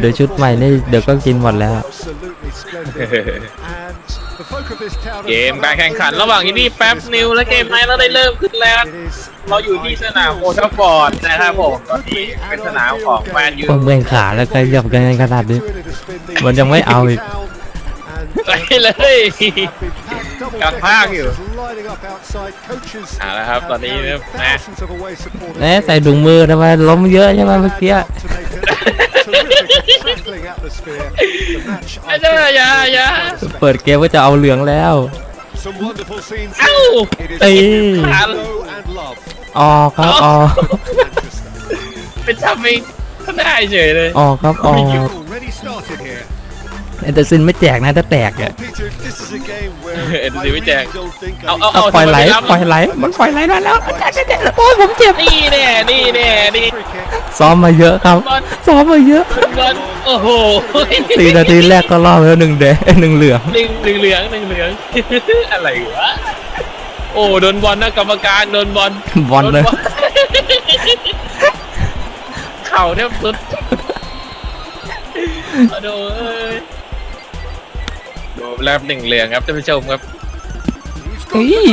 เดี๋ยวชุดใหม่นี่เดี๋ยวก็กินหมดแล้ว เกมการแข่งขันระหว่างอินดี้แป๊บนิวและเกมไนท์เราได้เริ่มขึ้นแล้ว เราอยู่ที่สนามโอทัฟฟอร์ดนะครับผมตอนนี้เป็นสนามของแมนยูพวกเมื่อยขาแล้วก็หยับกันขนาดนี้ มันยังไม่เอาอีกไปเลยกำภาคอยู่เอาละครับตอนนี้นะเอ๊ะใส่ถุงมือทำไมล้มเยอะใช่ไหมเมื่อกี้ ไม่ใช่อย่าอย่าเปิดเกมก็จะเอาเหลืองแล้ว เอ้าเอ้ยขาออกครับออกเป็นทำเองก็ได้เฉยเลย ออกครับออก เอนเตอร์ซินไม่แจกนะถ้าแตกอะ เอ็นซีไม่แจก เอาเอาเอาเอาปล่อยไหลทำมม่รับปล่อยไหลมันปล่อยไหลมาแล้วโอ้ยผมเจ็บ นี่แน่นี่แน่นี่ซ้อมมาเยอะครับบอลซ้อมมาเยอะบอลโอ้โหสี่นาทีแรกก็รอบแล้วหนึ่งแดงหนึ่งเหลืองหนึ่งหนึ่งเหลืองหนึ่งเหลือง อะไรวะ โอ้โดนบอลนะกรรมการโดนบอลบอลเลยโดนเข่าแทบสุดโอ้โหเอ้ยโดน แลบหนึ่งเหลืองครับท่านผู้ชมครับเฮ้ย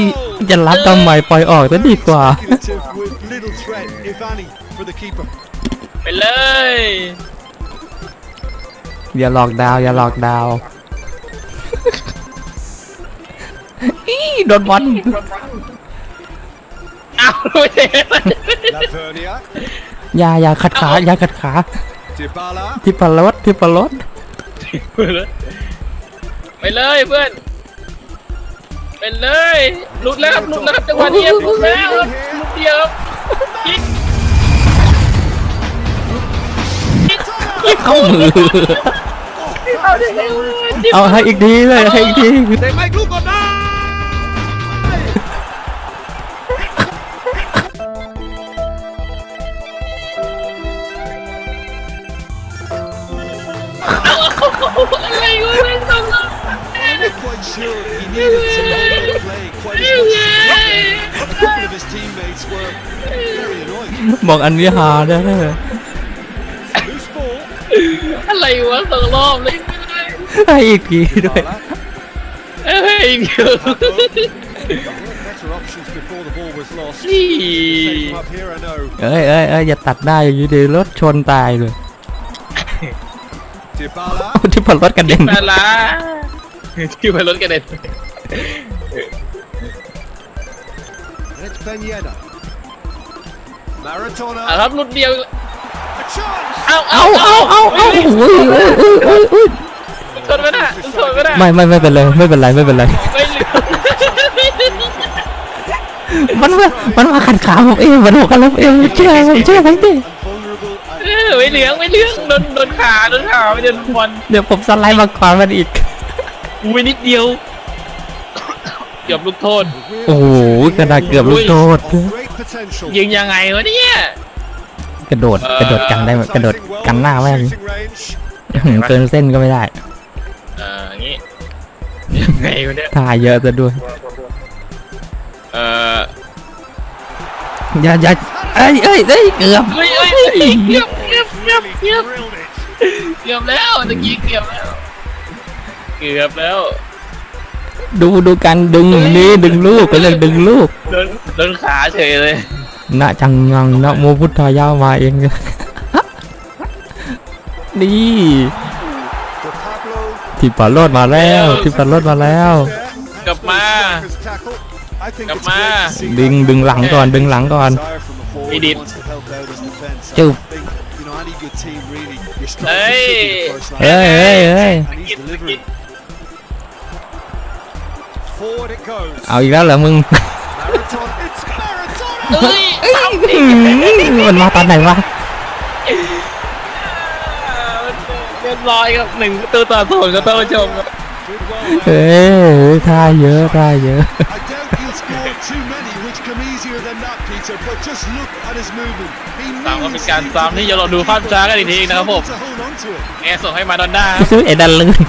จะรับทำไมปล่อยออกจะดีกว่า ไปเลย อย่าหลอกดาว อย่าหลอกดาวอีโดนบอลอ้าวไม่ใช่อย่าอย่าขัดขาอย่าขัดขาที่ปลารถที่ปลารถไป เลยเพื่อนไปเลยหลุดแล้วครับหลุดแล้วครับจังหวะนี้ครับหลุดแล้วครับหลุดเดียวครับยิงเข้ามือ เอาดิจิ้มเอาให้อีกทีเลยให้อีกทีอะไรวะไม่ต้องแล้ว quite sure he needed to make play quite as much as he did. A couple of his teammates were very annoyed. บอกอันนี้หาได้เลย Loose ball. อะไรวะสองรอบเลยให้อีกทีด้วยเอ้ยเดี๋ยว Better options before the ball was lost. นี่ Take him up here, I know. เอ้ยเอ้ยเอ้ยอย่าตัดได้อย่างนี้เดี๋ยวรถชนตายเลย Dybala. เอาที่ปลารถกระเด็นมาละ ที่ไปรถกระเด็น And it's Ben Yedder. Maradona. อะครับหลุดเดียว A chance. เอาเอาเอาเอาเอาเอาโอ้ยโอ้ยโอ้ยโอ้ยโอ้ยชนไม่ได้ชนไม่ได้ไม่ไม่ไม่เป็นไรไม่เป็นไรไม่เป็นไร ไม่เหลือมันมามันมาขัดขาผมเองมันบอกกันแล้วเองเชื่อผมเชื่อผมดิ Vulnerable. เออไม่เหลืองไม่เหลืองโดนโดนขาโดนขาไม่โดนบอลเดี๋ยวผมสไลด์มาก่อนมันอีก อุ้ยนิดเดียว เกือบลูกโทษ โอ้โหกระดาษเกือบลูกโทษ Great potential. ยิงยังไงวะเนี่ยกระโดดกระโดดกันได้ไหมกระโดดกันหน้าแม่ง Shooting range. อื้อหือเกินเส้นก็ไม่ได้เอออย่างงี้ยังไงวะเนี่ยท่าเยอะซะด้วย เอออย่าอย่าเอ้ยเอ้ยเอ้ยเกือบเฮ้ยเฮ้ยเฮ้ยเกือบเกือบเกือบเกือบ Drilled it. เกือบแล้วตะกี้เกือบแล้ว เกือบแล้ว ดูดูกันดึงนี่ดึงลูกไปเลยดึงลูกโดนโดนขาเฉยเลยนะจังงังนะโมพุทธายามาเอง นี่ For Pablo. ที่ปลาโลดมาแล้วที่ปลาโลดมาแล้ว There. กลับมา Striker's tackle. I think Come it's great on. to see ดึง that. ดึงหลังก่อนดึงหลังก่อน Desire from a forward He did. who wants to help out his defence. I Chụp. think, you know, any good team really, your strikers Hey. should be the first line. เฮ้ยเฮ้ยเฮ้ย เอาอีกแล้วเหรอมึง Marathon. It's Marathon. เอ้ยอื้อมันมาตอนไหนวะเรียบร้อยครับหนึ่งประตูต่อศูนย์ครับท่านผู้ชมครับ Did well เฮ้ there. ยท่าเยอะท่าเยอะ I doubt he'll score too many, which come easier than that, Peter. But just look at his movement. He ตามก็ knew เป็น his การ speed ซ้ำที่เราดูภาพช้ากันอีกทีนะครับผม to hold on to it. แอร์ส่งให้มาดอนน่าครับซื้อเอ็ดันลื่น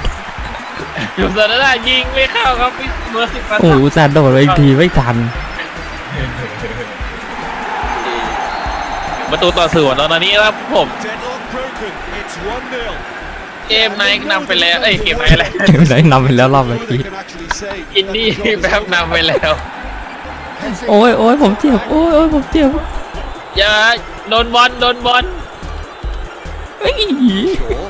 อยู่ซาด้ายิงไม่เข้าครับเบอร์สิบแปดโอ้โหอุตส่าห์โดดไปอีกทีไม่ทัน ประตูต่อศูนย์แล้วตอนนี้ครับผม Deadlock broken. It's 1 0. เกมไนท์นำไปแล้ว เอ้ยเกมไนท์อะไรเกมไหนนำไปแล้วรอบเมื่อ They กี้ can actually say อินดี้แป๊บนำไปแล้ว โอ้ยโอ้ยผมเจ็บ โอ้ยโอ้ยผมเจ็บอย่าโดนบอลโดนบอลเอ้ย Shaw.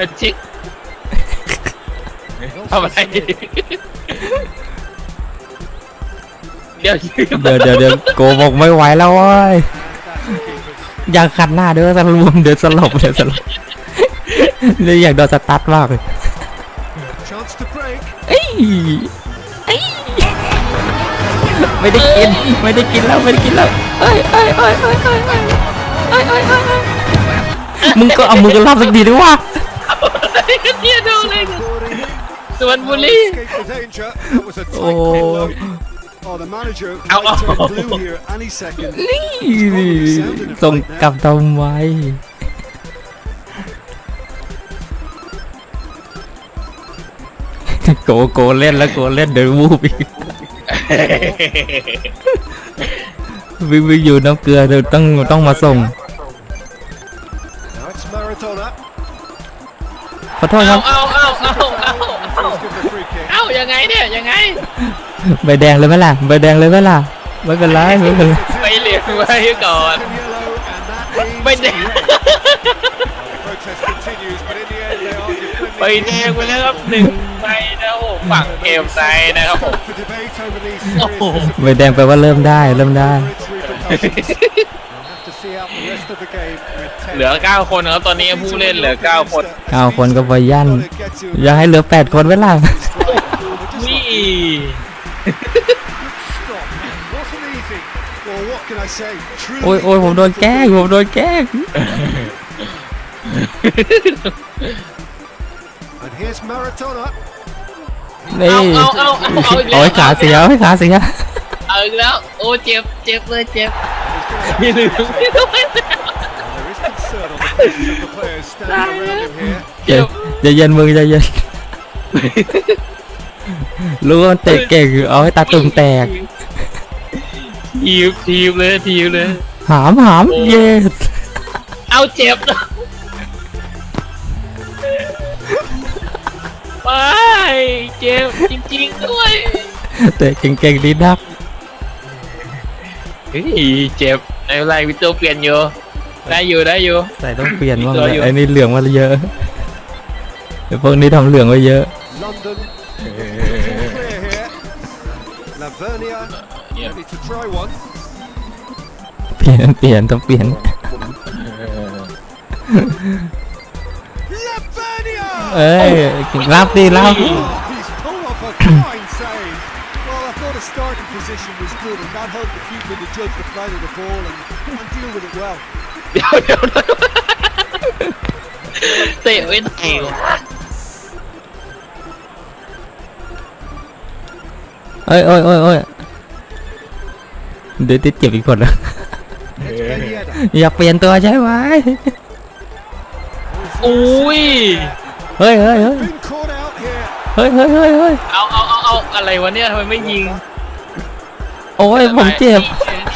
เอ้ยชิกทำอะไรเดี๋ยวเดี๋ยวเดี๋ยวเดี๋ยวโกบอกไม่ไหวแล้วเว้ยอยากขัดหน้าด้วยสรุปเดี๋ยวสลบเดี๋ยวสลบเดี๋ยวอยากโดนสตาร์ทมากเลย Chance to break. เอ้ยเอ้ยไม่ได้กินไม่ได้กินแล้วไม่ได้กินแล้วเอ้ยเอ้ยเอ้ยเอ้ยเอ้ยเอ้ยเอ้ยเอ้ยเอ้ยเอ้ยมึงก็เอามือกันรับสักทีดิวะเนี่ สวนบุรี Escape the danger. That was a tight Oh. pinlock. Oh, the manager Ow, might turn ow. blue here any second. นี่ส่งกลับทำไมโกโกเล่นแล้วโกเล่นเดินวูบอีกวิ่งวิ่งอยู่น้ำเกลือเดี๋ยวต้องต้องมาส่ง Now it's Maradona. ขอโทษคเอารับ เอาเอาเอาเอา He's given a free kick. เอายังไงเนี่ยยังไงใบแดงเลยไหมล่ะใบแดงเลยไหมล่ะไม่เป็นไรไม่เป็นไรไปเหลียญไว้ก่อน And yellow, and that means ไปแดง protest continues, but in the end they are defending. ไปแดงไปแล้วครับหนึ่งใบนะครับผมฝั่งเกมไซด์นะครับผม For debate over these Oh. serious ใบแดงแปลว่าเริ่มได้เริ่มได้ เหลือ 9 คนนะครับตอนนี้ผู้เล่นเหลือ 9 คนเก้าคนก็พอยั่น Gotta get to อยากให้เหลือแปดคนไว้ล่ะ นี่ stop. Wasn't easy. Well, what can I say? Truly โอ้ยโอ้ยผมโดนแกล้งผมโดนแกล้ง And here's Maradona. นี่เอาเอาเอาเอาอีกแล้วโอ้ยขาเสียโอ้ยขาเสีย เอาอีกแล้ว โอ้เจ็บเจ็บเลยเจ็บ He's gonna พี่ลืมพี่ลืม There is concern on the faces of the players standing around him here. เจ็บใจเย็นมึงใจเย็นรู้ว่ามันเตะเก่งเอาให้ตาตุ่มแตก ทีบทีบเลยทีบเลย หามหามเย็ดเอาเจ็บไปเจ็บจริงๆด้วย เตะเก่งๆดีนัก เฮ้ยเจ็บในไรวิโตเปลี่ยนอยู่ได้อยู่ได้อยู่ ใส่ต้องเปลี่ยนบ้างเหลืเลอยอยู่ไอ้นี่เหลืองมาเยอะไอ้พวกนี้ทำเหลืองไว้เยอะ London clear here. Lavernia ready to try one. เปลี่ยนเปลี่ยนต้องเปลี่ยน Lavernia! เอ้ยรับดิรับ Oh, he's pulled off a fine position was good, and that helped the keeper to judge the flight of the ball and, and deal with it well. เดี๋ยวเดี๋ยวเตะไม่ได้วะเอ้ยเอ้ยเอ้ยเอ้ยเดี๋ยวติดเจ็บอีกคนแล้ว It's Ben Yedder. อยากเปลี่ยนตัวใช่ไหม อุ้ย เฮ้ยเฮ้ยเฮ้ย Been caught out here. เฮ้ยเฮ้ยเฮ้ยเฮ้ยเอาเอาเอาเอาอะไรวะเนี่ยทำไมไม่ยิง โอ้ยผมเจ็บ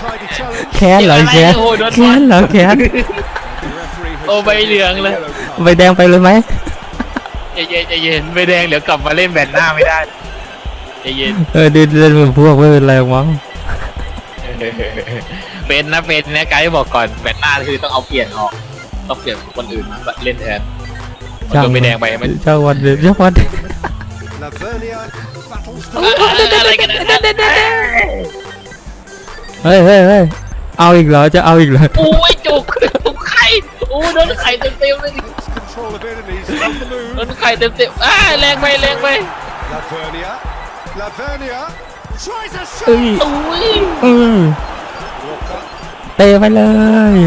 Tried to challenge. แค้นเหรอแค้นโอ้ยโดนบอลแค้นเหรอแค้น The referee has โอ้ใบเหลืองเลย yellow card. ใบแดงไปเลยไหมใจเย็นใจเย็นใบแดงเดี๋ยวกลับมาเล่นแบนหน้าไม่ได้ใจเย็นเออเดินเดินเหมือนพวกไม่เป็นไรมั้งเป็นนะเป็นนะไกด์บอกก่อนแบนหน้าคือต้องเอาเปลี่ยนออกต้องเปลี่ยนคนอื่นมาเล่นแทนมันโดนใบแดงไปมันช่างวันเดียวช่างวัน Lavernia battles to อะอะไรกันนะ เฮ้ยเฮ้ยเฮ้ยเอาอีกเหรอ จะเอาอีกเหรอ โอ้ยจุกจุกไข่โอ้โดนไข่เต็มเต็มๆเลย Takes control of enemies on the โด move. นไข่เต็มเต็มๆอ่าแรงไปแรงไป Lavernia. Lavernia tries a เอ้ย shot. โอ้ยเออ Walker เตะไปเลย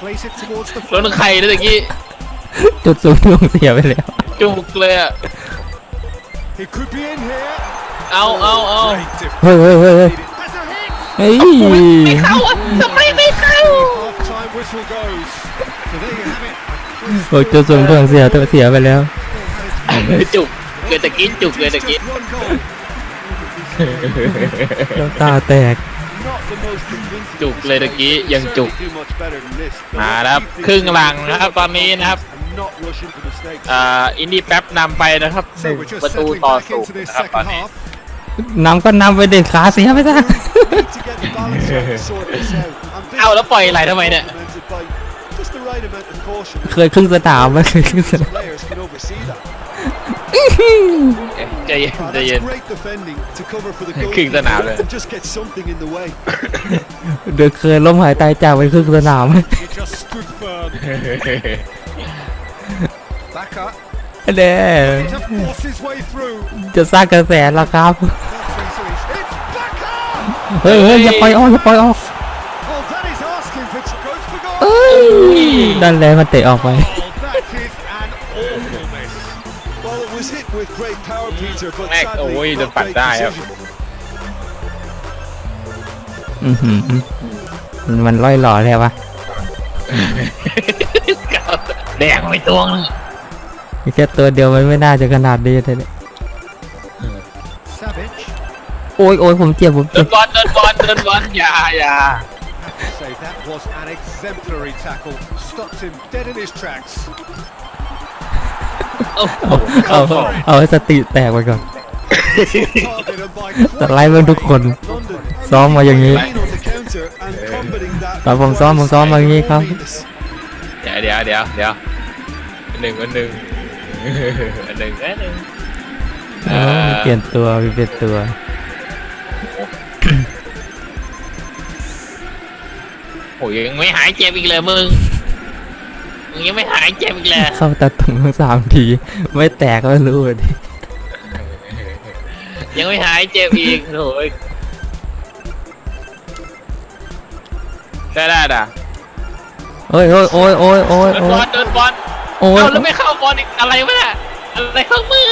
plays it towards the โดน front. ไข่เลยตะกี้จุดสูงดวงเสียไปแล้ว จุกเลยอะ He could be in here. เอาเอาเอา Great defense. เฮ้ยเฮ้ยเฮ้ยเฮ้ย Has a hit. เฮ้ยไม่เข้าอะทำไมไม่เข้า Half time whistle goes. So there you have it. บอกจุดสูงดวงเสียตัวเสียไปแล้ว จุกเลยตะกี้จุกเลยตะกี้ Just one goal. น้ำตาแตก No not the most convincing จุกเลยตะกี้ยังจุก Certainly do much better than this. But มา let's แล้วครับ keep things ครึ่งหลังนะครับตอนนี้นะครับ and not rush into mistakes. อ่าอินดี้แป๊บนำไปนะครับห So นึ่ง we're just ประตู settling ต่อ back ศูน into ย์ this นะครับตอน second นี้ half. นำก็นำไปเด็ดขาเสียไปซะ Need to get the balance right to sort this out. And this เอาแล้วปล่อยไหลทำไมเนี่ย complemented by just the right amount of caution. เคยครึ่งสนามไหมเคยครึ่งสนาม Players can oversee that. ใจเย็น Ah, ใจ that's เย็น great defending to cover for the ครึ่งสนามเลย goalkeeper and just get something in the way. เดี๋ยวเคยล้มหายตายจากไปครึ่งสนาม He just stood firm. Baka เด้ to force his way through. จะสร้างกระแสแล้วครับ That's easily. It's Baka! เฮ้ยเฮ้ยอย่าปล่อยออกอย่าปล่อยออก Oh, that is asking for goes for goal. เอ้ยนั่นแหละมันเตะออกไป Oh, that is an awful miss. Well, it was hit with great power, Peter, but แรก sadly โอ้ย not โดนปัด great ได้ครับ precision. อือหือมันล่อยหล่อเลยวะแดงไปตัวนึง มีแค่ตัวเดียวมันไม่น่าจะขนาดนี้เลยเนี่ย Savic, โอ้ยโอ้ยผมเจ็บผมเดิเจ็นบบอลเดินบอลเดินบอลอย่าอย่า have to say that was an exemplary tackle. Stopped him dead in his tracks. โอ้โหเอาเอาให้สติแตกไปก่อน Target and by สไลด์มันทุกคน London. ซ้อมมาอย่างนี้ Lean on the counter and combating that ตอนผมซ้อมผมซ้อมมาอย่างนี้ครับ Venus. เดี๋ยวเดี๋ยวเดี๋ยวเดี๋ยวอันหนึ่งอันหนึ่ง อันหนึ่งอันหนึ่งเออมีเปลี่ยนตัวมีเปลี่ยนตัว โอ้ยยังไม่หายเจ็บอีกเลยมึง มึงยังไม่หายเจ็บอีกเลยเข้าตาตุ่มทั้งสามที ไม่แตกก็ไม่รู้ดิ ยังไม่หายเจ็บอีกโอ้ยได้ได้ด่ะ โอ้ยโอ้ยโอ้ยโอ้ยโอ้ยเดินโอ้บอยลเดินบอล โอ้ยเอาแล้วไม่เข้าบอลอีกอะไรวะเนี่ยอะไรเข้ามือ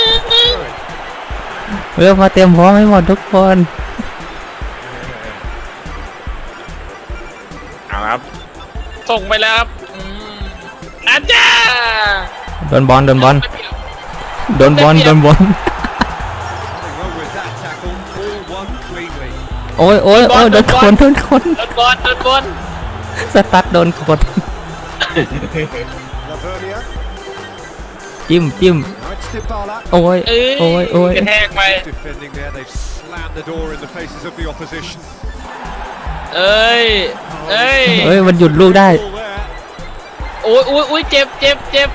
เริ่มมาเตรียมพร้อมให้หมดทุกคนเอาครับ ส่งไปแล้วครับอืมอาจารย์โดนบอลโดนบอลโดนบอลโดนบอล Nothing wrong with that tackle. All won cleanly. โอ้ยโอ้ยโอ้ยโดนคนโดนคนเดินบอลเดินบอลสตัดโดนคน Lavernia. จิ้มจิ้ม Now it's Dybala. โอ้ย เอ้ยโอ้ย โอ้ย กระแทกไป Defending there, they've slammed the door in the faces of the opposition. เอ้ย เอ้ยเอ้ย มันหยุดลูกได้ Ball there. โอ้ยโอ้ยโอ้ยเจ็บเจ็บเจ็บ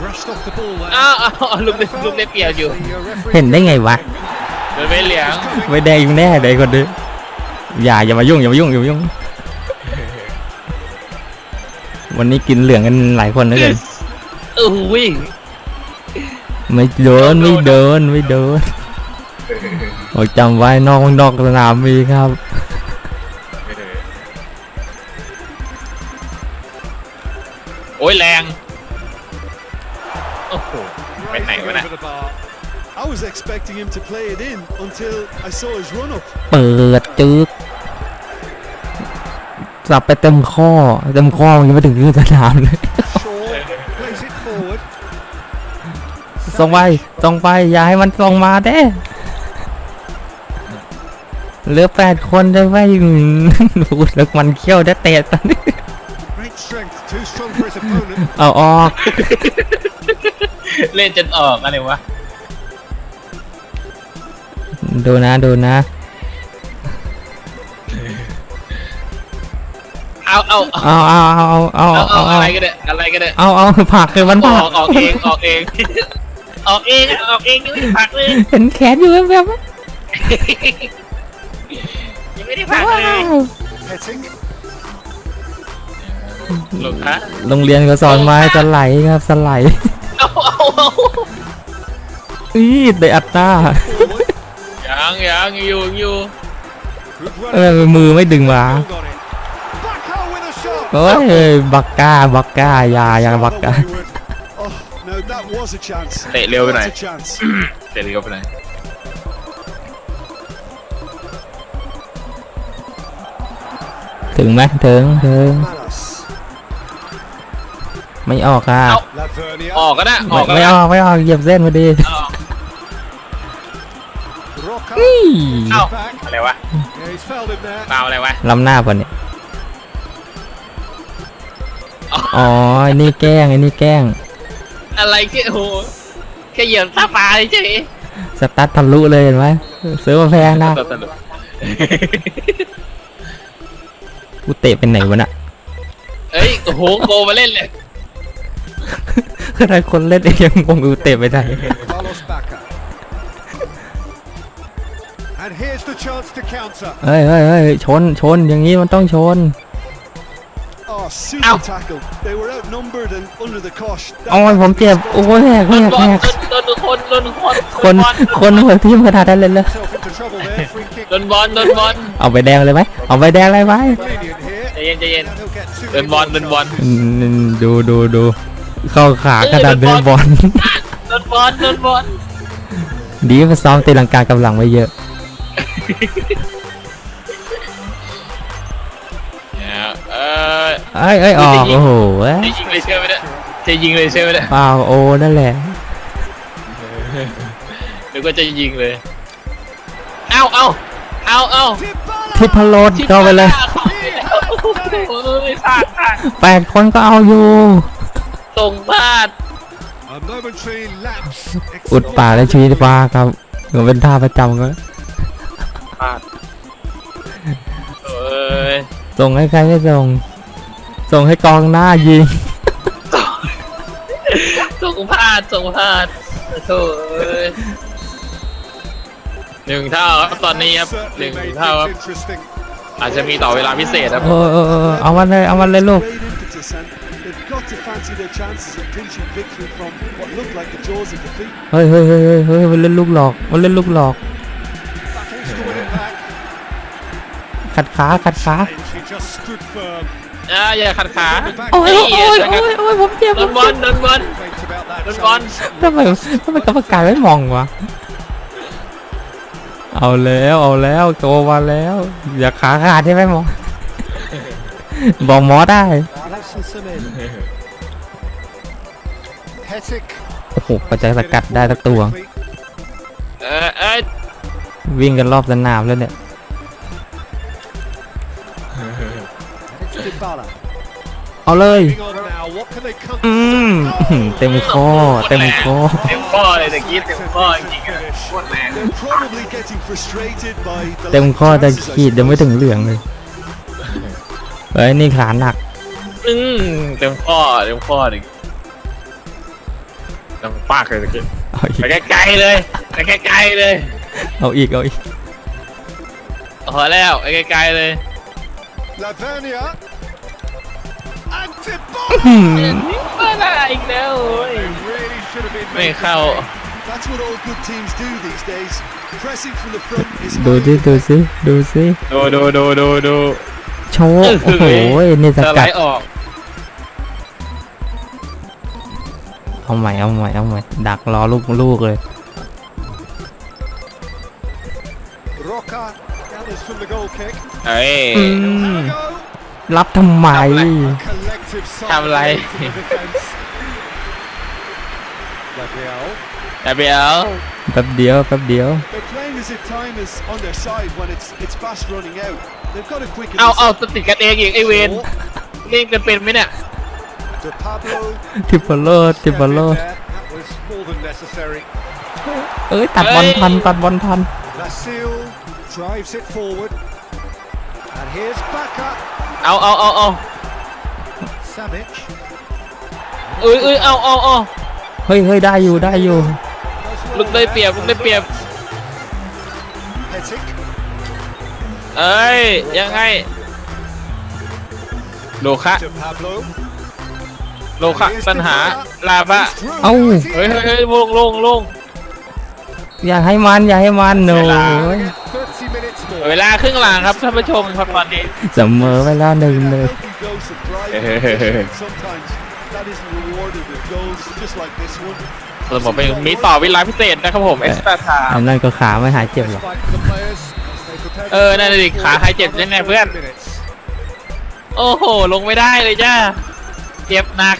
Brushed off the ball there. อ้าวอ้าวลูกได้ลูกได้เปรียบอยู่ The, uh, referee เห็นได้ไงวะเดินไปเหลียงไม่แดงแน่เลยคนนี้อย่าอย่ามายุ่งอย่ามายุ่งอย่ามายุ่ง วันนี้กินเหลืองกันหลายคนนะเกินเออวิ่ง ไม่โดนไม่โดนไม่โดนโอ้ยจำไว้นอกนอกสนามมีครับ โอ้ยแรง โอ้โหไปไหนวะน่ะ Over the bar. I was expecting him to play it in until I saw his run up. เปิดจึกสับไปเต็มข้อ เต็มข้อมันยังไม่ถึงครึ่งสนามเลย ส่งไปส่งไป อย่าให้มันส่งมาเด้เหลือแปดคนได้ไหมอืมพูดแล้วมันเขี้ยวได้เตะตอนนี้ Great strength, too strong for his opponent. เอาออก เล่นจนออกอะไรวะ ดูนะดูนะ เอาเอาเอาเอาเอาเอาเอาเอาเอาเอาเอาอะไรก็ได้อะไรก็ได้เอาเอาผักเลยมันอผัอกกออกเองออกเอง ออกเองออกเองยังไม่ได้พักเลยเห็นแขนอยู่แบบยังไม่ได้พักเลย Petting. หลงฮะโรงเรียนก็สอนมาให้สไลด์ครับสไลด์เอาเอาเอาอีเตะอัตตา Forward. ยังยังอยู่อยู่ Good เอ run. อมือไม่ดึงมา Hold on it. Baka with a shot. โอ้ยบักก้าบักก้าอย่าอย่าบักก้า Wayward. Oh, no, that was a chance. เตะเร็วไปหน่อย That's a chance. เตะเร็วไปหน่อย ถึงไหมถึงถึง Manos. ไม่ออกอะ Lavernia. ออกก็ได้อไม่อกก็ไม่ได้ออกไม่ออกเหยียบเส้นพอดีเอา Roca. Roca. นี่เอ้า Back. อะไรวะ Yeah, he's fouled him there. เปล่าอะไรวะ ล้ำหน้าป่ะเนี่ย อ๋อไอ้นี่แกล้งไอ้นี่แกล้ง อะไรแค่โอ้โหแค่เหยียบตาปลาเฉยสตาร์ททะลุเลยเห็นไหมซื้อมาแพงนะสนุกกูเตะเป็นไหนวะน่ะ เอ้ยโอ้โหโกมาเล่นเลยขนาดคนเล่นเองยังงงกูเตะไปไหน Carlos Bacca. And here's the chance to counter. เฮ้ยเฮ้ยเฮ้ยชนชนอย่างนี้มันต้องชน the cosh. That โอ้ยผมเจ็บ โอ้ยแหกโดแหนกบอแหลกโดนโดนคนโดนคนคนคนหัวทิ่มขนาดนั้นเลยเลย himself into trouble there. Free kick. โดนบอลโดนบอลเอาใบแดงเลยไหมเอาใบแดงเลยไหม Lenient here. ใจเย็นใจเย็น And he'll get two โดนบอลโดนบอลอืมดูดูดูเข้าขาขนาดเดินบอลโดนบอลโดนบอลดีไปซ้อมตีลังกากำลังไว้เยอะ เอ้ยเอ้ยออกโอ้โหเอ้ยจะยิงเลยเชื่อไหมเนี่ยจะยิงเลยเชื่อไหมเนี่ยเปล่าโอนั่นแหละหรือว่าจะยิงเลย เอ้าเอ้าเอ้าเอ้า Dybala. ทิพโรดเข้าไปเลยเข้าไปแล้วโอ้ยพลาดพลาดแปดคนก็เอาอยู่ ส่งพลาด A momentary lapse. อุดปากและชี้ฟ้าครับเหมือนเป็นท่าประจำก็พลาดเอ้ยส่งให้ใครไม่ส่ง ส่งให้กองหน้ายิง ส่งพลาดส่งพลาดโถ่เอ้ยหนึ่งเท่าครับตอนนี้ครับหนึ่ Certainly ง made เท่าครับ things interesting. อาจจะมีต่อเวลาพิเศษครับ เออเออเออเอามันเลยเอามันเลยลูก Great impetus and they've got to fancy their chances of clinching victory from what looked like the jaws of defeat. เฮ้ยเฮ้ยเฮ้ยเฮ้ยเฮ้ยมันเล่นลูกหลอกมันเล่นลูกหลอก Battles to win it back. ขัดขาขัดขา And she just stood firm. อ่าอย่าขัดขา Back โอ้ยโอ้ยโอ้ยโอ้ยผมเจ็บโดผนมบอเจ็ลบโดนบอล Thinks about that โดนบอล challenge. ทำไมทำไมกรรมการไม่มองวะเอาแล้วเอาแล้วโกมาแล้ว อย่าขาขาดใช่ไหมหมอบอกหมอได้ Alison Semen. Hetic. โอ้โหกว่าจะสกัดได้สักตัว เออเอ้ยวิ่งกันรอบสนามแล้วเนี่ย เอาเลย Moving on now. What can they come อืมอื้อหือเต็มคอเต็มคอเต็มข้อเลยตะกี้เต็มข้อจริงๆอะโคตรแรง They're probably getting frustrated by the เต็ม lack of ข้อแต่ chances, I ขีดยังไม่ถึงเหลืองเลยเฮ้ยนี่ขาหนัก อืมเต็มข้อเต็มข้อหนึ่งเต็มปากเลยตะกี้เอาอีกไปไกลๆเลยไปไกลๆเลย เอาอีกเอาอีกพอแล้วไปไกลๆเลย Lavernia. And Dybala. อืมเมื่ อไหร่อีกแล้วโอ้ย They really should have been ไม่ made to เข้า pay. That's what all good teams do these days. Pressing from the front is ดู highly สิดูสิดูสิดูดูดูดูดูโชว์โอ้โหนี่สสไลกัดด์ออก เอาใหม่เอาใหม่เอาใหม่ดักรอลูกลูกเลย Roca gathers from the goal kick. เอ้ยอืม Have a go. รับทำไม A collective sigh Have like- from the defence. Gabriel. แต่เบียวแป๊บเดียวแป๊บเดียว They're playing as if time is on their side when it's it's fast running out. They've got to quicken เอา this เอา up. ติดกันเองอีกไอเวน Shaw เล่นกันเป็นไหมเนี่ย To Pablo. ทิปเปอร์โลดทิป Step เปอร์ in โลด there. That was more than necessary. เอ้ย ตัดบอลทัน ตัดบอลทัน Vasil drives it forward. And here's Baka. เอาเอาเอาเอา Savic. เอ้ยเอ้ยเอาเอาเอาเฮ้ยเฮ้ยได้อยู่ได้อยู่ Does ลูก well ได้เปรียบ there ลูกได้เปรียบ Hetic. เอ้ยยังไงโลคะ To Pablo. โลคะปัญหาลาบะ He's through. Oh. Is he? เฮ้ยเฮ้ยเฮ้ยลงลงลงอย่าให้มันอย่าให้มันโน้ เวลาย30 minutes more. เวลาครึ่งหลังครับท่านผู้ชมครับตอนนี้เสมอไปแล้วหนึ่งหนึ่ง Healthy dose of pride. Sometimes that isn't rewarded with goals just like this one. เราบอกเป็นมีต่อเวลาพิเศษนะครับผมเอ็กซ์ตร้าไทอันม์นั้นก็ขาไม่หายเจ็บหรอก Respite for the players as they prepare to เออนั่นน่ะดิขาหายเจ็บยังไงเพื่อน minutes. โอ้โห ลงไม่ได้เลยจ้าเจ็บหนัก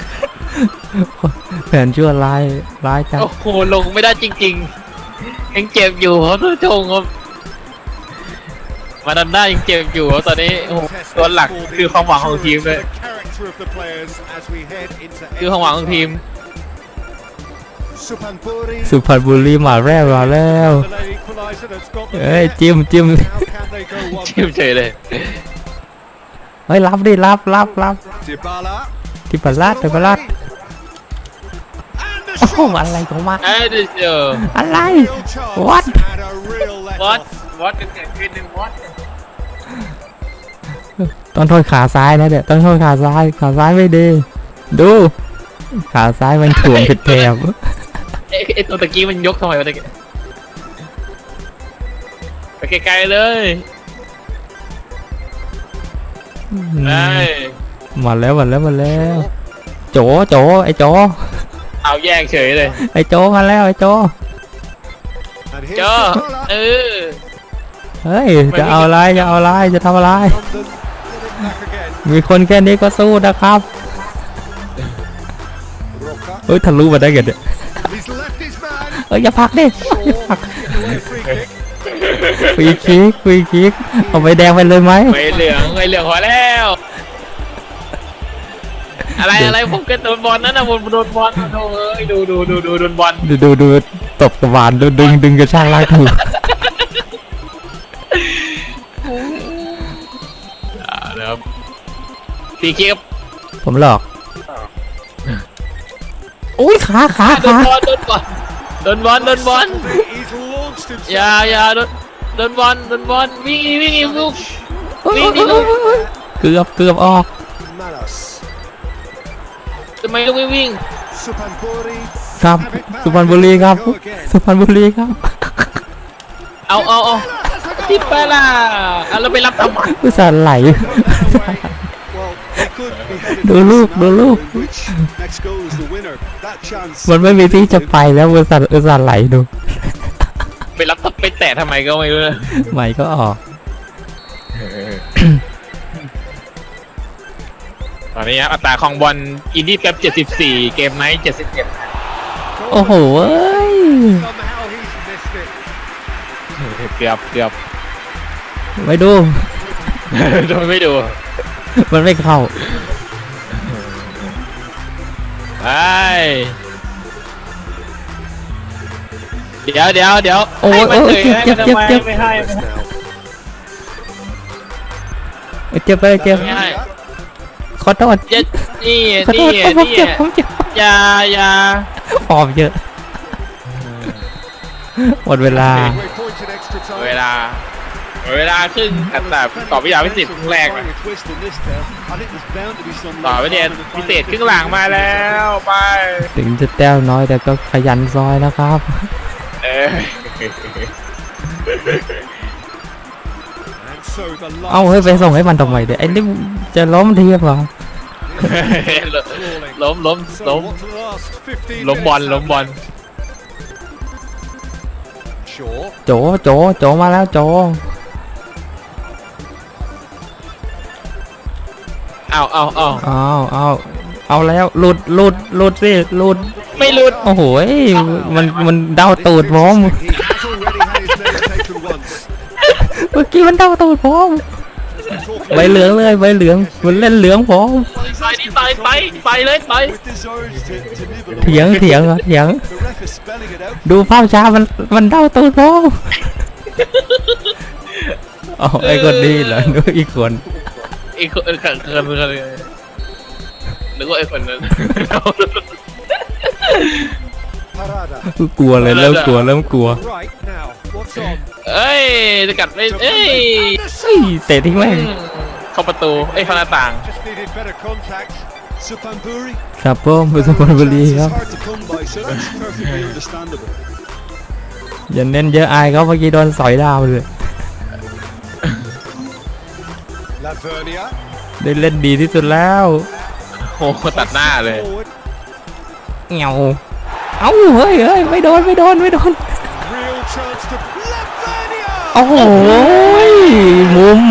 แผนชั่วร้ายร้ายจัง โอ้โห ลงไม่ได้จริงๆยังเจ็บอยู่ครับท่านผู้ชมครับ มาดันด้ายังเจ็บอยู่ตอนนี้โอ้โหตัวหลักคือความหวังของทีมเลย Character of the players as we head into คือความหวังของทีม Supanpuri. สุพรรณบุรีมาแล้วมาแล้ว The late equaliser that's got them เอ้ย there. จิ้มจิ้ม How can they go one ทีมเฉยเลยเฮ้ยรับดิรับรับรับ Dybala. ที่ปลาดที่ปลาด And the โอ้โห shot. อะไรของมาเอ้ยเดี๋ยวเจออะไร Real chance What? And a real let วอต off. วอตกันเกิดขึ้นหนึ่งวอตต้องโทษขาซ้ายนะเดี๋ยวต้องโทษขาซ้าย ขาซ้ายไม่ดี ดู ขาซ้ายมันถ่วงผิดแถบเอ้ยไอ้ตัวตะกี้มันยกทำไมวะตะกี้ไปไกลๆเลยได้มาแล้วมาแล้วมาแล้ว โจโจไอโจเอาแยกเฉยเลย ไอโจมาแล้วไอโจ And here's เจอ Dybala. เออ เฮ้ยจะเอาอะไรจะเอาอะไรจะทำอะไร London. Put it back again. มีคนแค่นี้ก็สู้นะครับ Roca. เฮ้ยทะลุมาได้ไงเนี่ย He's left his man. เอ้ยอย่าผลักดิ Shaw. Away free kick. ฟรีคิกฟรีคิกเอาไปแดงไปเลยไหมไม่เหลืองไม่เหลืองพอแล้ว อะไรอะไรผมก็โดนบอลนั่นนะผมโดนบอลโอ้ยดูดูดูดูโดนบอลดูดูดูตบกระบาลดูดึงดึงกระชากลากถู พีคิปผมหลอกอุ้ยขาขาโดนขาบอลโดนบอลโดนบอลโดนบอล He's launched himself. อย่าอย่าโดนโดนบอลโดนบอลวิ่งอีกวิ่งอีกลูกเอ้ยวิ่งดิลูกเกือบเกือบออก Manos. ทำไมลูกไม่วิ่ง Supanpuri. ครับ สุพรรณบุรีครับ สุพรรณบุรีครับเอาเอาเอาทิปไปล่ะเอาเราไปรับทำไม อุตส่าห์ไหล Well, they could be headed Do for look, do scenario look. in which Mexico is the winner. That chance. มันไม่มีที่จะไปแล้วอุตส่าห์อุตส่าห์ไหลดู ไปรับไปแตะทำไมก็ไม่รู้นะใหม่ก็ออก ตอนนี้ครับอัตราของบอลอินดี้แป๊บ74 เกมไนท์77 โอ้โหเอ้ย Somehow he's missed it. เกือบเกือบไม่ดู โดนไม่ดู มันไม่เข้าไอ้เดี๋ยวเดี๋ยวเดี๋ยวโอ้ยให้มันโอ้ยเฉยเจ็บให้เจ็บมันเจ็บไม่ให้ไม่ให้ Now, เจ็บไปเจ็บไม่ให้ขอโทษเจ็ดนี่ขอโทนี่ษผมนี่เจ็บผมเจ็บอย่าอย่าฟอร์มเยอะหมดเวลา we're pointed extra time. เวลา เวลาครึ่งอัตราต่อวิทยาพิเศษครึ่งแรกนะ Twist in this there. I think there's bound to be some ต่อวิทยาพิเศษครึ่งหลังมาแล้วไปถึงจะแต้วน้อยแต่ก็ขยันซอยนะครับ เออ And so the last เอ้าเฮ้ยไปส่งให้มันทำไมเดี๋ยวไอ้นี่จะล้มทีเหรอล้มล้ม So ล้ม what's the last 15ล้มบอล minutes ล้มบอล Shaw. โจโจโจมาแล้วโจ เอาเอาเอาเอาเอาเอาแล้วหลุดหลุดหลุดสิหลุด ไม่หลุด โอ้โหยมันมันเดาตูดผม He has already had his name taken once. เมื่อกี้มันเดาตูดผม Talking ใบเหลืองเลยใบเหลืองมันเล่นเหลืองผมไปดิไปไปไปเลยไป with deserves to, to nibble เถียง away. เถียงเหรอเถียง The ref is spelling it out. ดูภาพช้ามันมันเดาตูดผมอ๋อไอ้คนนี้เหรอดูอีกคน อีกคนเออเขินเขินเขินนึกว่าไอ้คนนั้น Parada. กลัวเลยเริ่มกลัวเริ่มกลัว Right now, what's on? เอ้ยจะกัดไม่เอ้ยเฮ้ยเตะทิ้งแม่งเข้าประตูเอ้ยเข้าหน้าต่าง Just needed better contact. Supamburi. ครับผมเป็นสุพรรณบุรีครับ hard to come by, so that's perfectly understandable. อย่าเน้นเยอะอายเขาเมื่อกี้โดนสอยดาวเลย ได้เล่นดีที่สุดแล้ว โอ้โหตัดหน้าเลย Forward. เงาเอ้าเฮ้ยเฮ้ยไม่โดนไม่โดนไม่โดน Real chance to Lavernia. โอ้โหมุม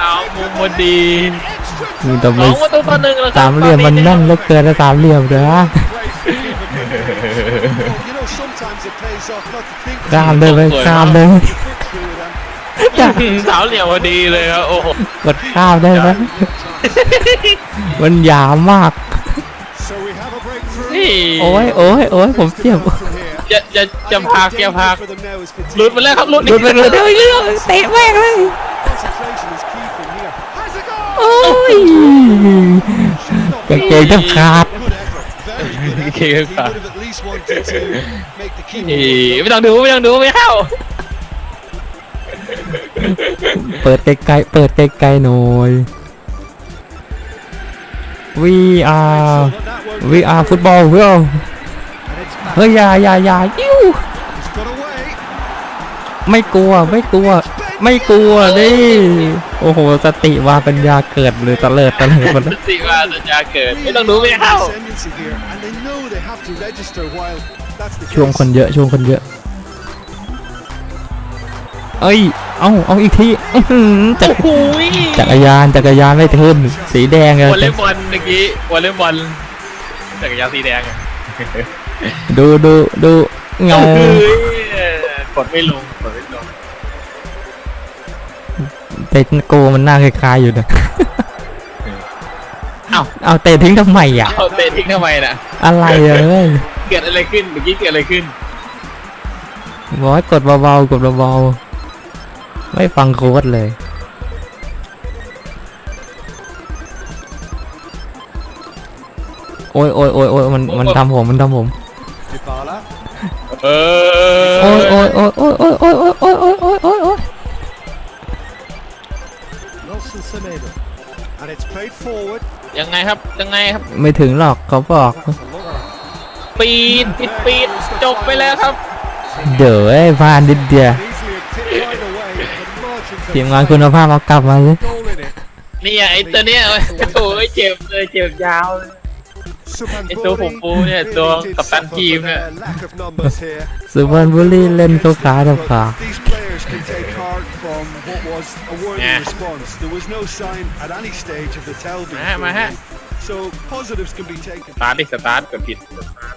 เอามุมพอดี Extra มึง time. ทำไมสองประตูต่อหนึ่งแล้วครับสามเหลี่ยมมันแน่นเหลือเกินนะสามเหลี่ยมเด้อ Place to give a bit. Well, you know, sometimes it pays off not to think ข้ามเลยไปข้ามเลย through them. สาวเหลี่ยมพอดีเลยครับโอ้โหกดข้าวได้ไหมมันหยามมาก So we have a breakthrough. นี่โอ้ยโอ้ยโอ้ยผมเจ็บ From here. จะจะจะพักจะพัก For them now is fatigue. หลุดไปแล้วครับหลุดหลุดไปเลยเดี๋ยวเดี๋ยวเตะแม่งเลย Concentration is key from here. Has a goal! โอ้ยกางเกงแทบขาด Good effort. Very good effort. Okay, He good would have at least wanted to make the keeper นี่ look ไม่ต้องดูไม่ต้องดูไม่เข้า เปิดไกลๆเปิดไกลๆหน่อย We are so that that won't We get are through. football world And it's back. เฮ้ยอย่าอย่าอย่ายิ้ว He's got away. ไม่กลัวไม่กลัว ไม่กลัวดิโอ้โหสติว่าปัญญาเกิดเลยตะเลิดตะเลิดหมดแล้วสิว่าสัญญาเกิดไม่ Really ต้องดูไม่ long เข้า ascendancy here, and they know they have to register while that's the ช่วง case. คนเยอะช่วงคนเยอะ เอ้ย เอาเอาอีกทีอื้อหือจักรโอ้ยจักรยานจักรยานไม่ทึนสีแดงเลยวอลเลย์บอลเมื่อกี้วอลเลย์บอลจักรยานสีแดงอะดูดูดูเงาเฮ้ยกดไม่ลงกดไม่ลงแต่โกมันหน้าคล้ายๆอยู่นะเอ้าเอาเตะทิ้งทำไมอะเอาเตะทิ้งทำไมน่ะ อะไรเอ้ยเกิดอะไรขึ้นเมื่อกี้เกิดอะไรขึ้นบอกให้กดเบาๆกดเบาๆ ไม่ฟังโค้ดเลย โอ้ยโอ้ยโอ้ยโอ้ยมันมันทำผมมันทำผม Dybala. เอโอ้ยอโอ้ยโอ้ยโอ้ยโอ้ยโอ้ยโอ้ยโอ้ยโอ้ยโอ้ยโอ้ย Nelson Semedo. And it's played forward. ยังไงครับยังไงครับ ไม่ถึงหรอกเขาบอกปีนปิดปีนจบไปแล้วครับ เดี๋ยวไอ้ยพลาดนิดเดียว Easily ทีม of งานคุณภาพเอากลับมาเลย goal in it. นี่ไอ้ตัวเนี้ยโอ้ยเจ็บเลยเจ็บยาวเลย Subhan ไอ้ตัวผมปูเนี่ย really ตัว did กัปตัน suffer ทีม for เนี่ย their lack of numbers here. สุพรรณบุรีเล่นเขาขาดับขา These players can take heart from what was a worthy Yeah. response. There was no sign at any stage of the tailbeat. Maha, being maha. made. So positives can be taken. สตาร์ทดิสตาร์ทกดผิดสตาร์ท